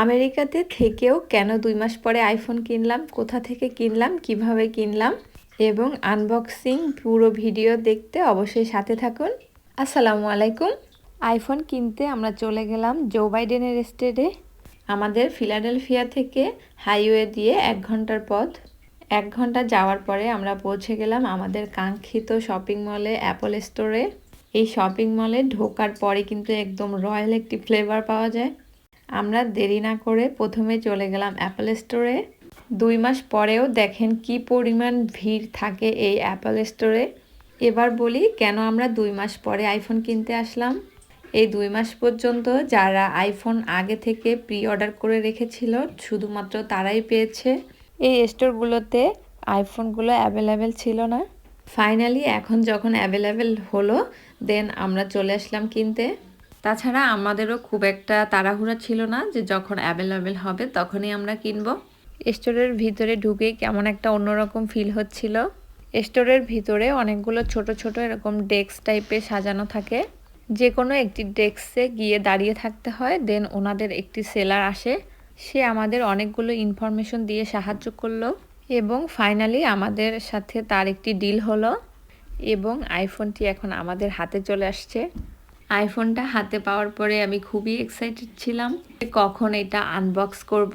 আমেরিকাতে থেকেও কেন দুই মাস পরে আইফোন কিনলাম, কোথা থেকে কিনলাম, কীভাবে কিনলাম এবং আনবক্সিং পুরো ভিডিও দেখতে অবশ্যই সাথে থাকুন। আসসালামু আলাইকুম। আইফোন কিনতে আমরা চলে গেলাম জো বাইডেনের স্টেটে, আমাদের ফিলাডেলফিয়া থেকে হাইওয়ে দিয়ে এক ঘণ্টার পথ। এক ঘণ্টা যাওয়ার পরে আমরা পৌঁছে গেলাম আমাদের কাঙ্ক্ষিত শপিং মলে, অ্যাপল স্টোরে। এই শপিং মলে ঢোকার পরে কিন্তু একদম রয়্যাল একটি ফ্লেভার পাওয়া যায়। আমরা দেরি না করে প্রথমে চলে গেলাম অ্যাপল স্টোরে দুই মাস পরেও দেখেন কি পরিমাণ ভিড় থাকে এই অ্যাপল স্টোরে এবার বলি, কেন আমরা দুই মাস পরে আইফোন কিনতে আসলাম? এই দুই মাস পর্যন্ত যারা আইফোন আগে থেকে প্রি অর্ডার করে রেখেছিল, শুধুমাত্র তারাই পেয়েছে। এই স্টোরগুলোতে আইফোনগুলো অ্যাভেলেবেল ছিল না। ফাইনালি এখন যখন অ্যাভেলেবেল হলো দেন আমরা চলে আসলাম কিনতে। তাছাড়া আমাদেরও খুব একটা তাড়াহুড়া ছিল না যে যখন অ্যাভেলেবেল হবে তখনই আমরা কিনব। স্টোরের ভিতরে ঢুকে কেমন একটা অন্যরকম ফিল হচ্ছিল। স্টোরের ভিতরে অনেকগুলো ছোট ছোট এরকম ডেস্ক টাইপের সাজানো থাকে। যে কোনো একটি ডেস্কে গিয়ে দাঁড়িয়ে থাকতে হয় দেন ওনাদের একটি সেলার আসে। সে আমাদের অনেকগুলো ইনফরমেশন দিয়ে সাহায্য করল এবং ফাইনালি আমাদের সাথে তার একটি ডিল হলো এবং আইফোনটি এখন আমাদের হাতে চলে আসছে। আইফোনটা হাতে পাওয়ার পরে আমি খুবই এক্সাইটেড ছিলাম কখন এটা আনবক্স করব।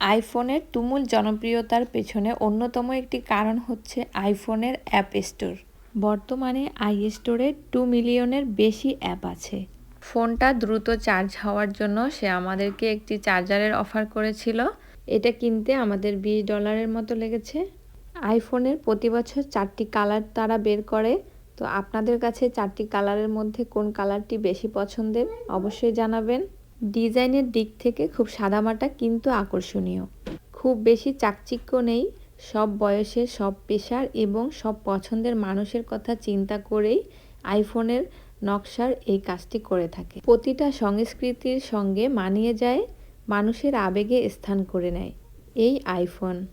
আইফোনের তুমুল জনপ্রিয়তার পেছনে অন্যতম একটি কারণ হচ্ছে আইফোনের অ্যাপ স্টোর বর্তমানে আই স্টোরে টু মিলিয়নের বেশি অ্যাপ আছে। ফোনটা দ্রুত চার্জ হওয়ার জন্য সে আমাদেরকে একটি চার্জারের অফার করেছিল। এটা কিনতে আমাদের বিশ ডলারের মতো লেগেছে। আইফোনের প্রতি বছর চারটি কালার তারা বের করে। তো আপনাদের কাছে চারটি কালারের মধ্যে কোন কালারটি বেশি পছন্দের অবশ্যই জানাবেন। ডিজাইনের দিক থেকে খুব সাদামাটা কিন্তু আকর্ষণীয়। খুব বেশি চাকচিক্য নেই, সব বয়সের, সব পেশার এবং সব পছন্দের মানুষের কথা চিন্তা করেই আইফোনের নকশার এই কাজটি করে থাকে। প্রতিটা সংস্কৃতির সঙ্গে মানিয়ে যায়, মানুষের আবেগে স্থান করে নেয় এই আইফোন।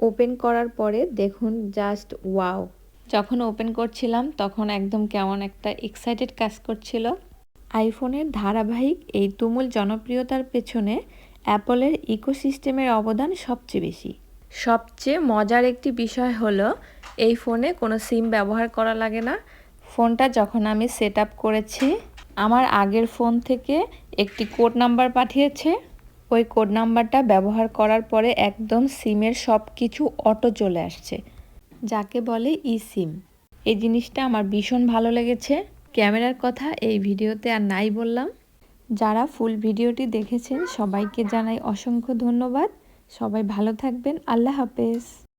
ওপেন করার পরে দেখুন, জাস্ট ওয়াও। যখন ওপেন করছিলাম, তখন একদম কেমন একটা এক্সাইটেড কাজ করছিল। আইফোনের ধারাবাহিক এই তুমুল জনপ্রিয়তার পেছনে অ্যাপলের ইকোসিস্টেমের অবদান সবচেয়ে বেশি। সবচেয়ে মজার একটি বিষয় হলো, এই ফোনে কোনো সিম ব্যবহার করা লাগে না। ফোনটা যখন আমি সেট আপ করেছি, আমার আগের ফোন থেকে একটি কোড নাম্বার পাঠিয়েছে। ওই কোড নাম্বারটা ব্যবহার করার পরে একদম সিমের সব কিছু অটো চলে আসছে। যাকে বলে ই সিম এই জিনিসটা আমার ভীষণ ভালো লেগেছে। ক্যামেরার কথা এই ভিডিওতে আর নাই বললাম। যারা ফুল ভিডিওটি দেখেছেন, সবাইকে জানাই অসংখ্য ধন্যবাদ। সবাই ভালো থাকবেন। আল্লাহ হাফেজ।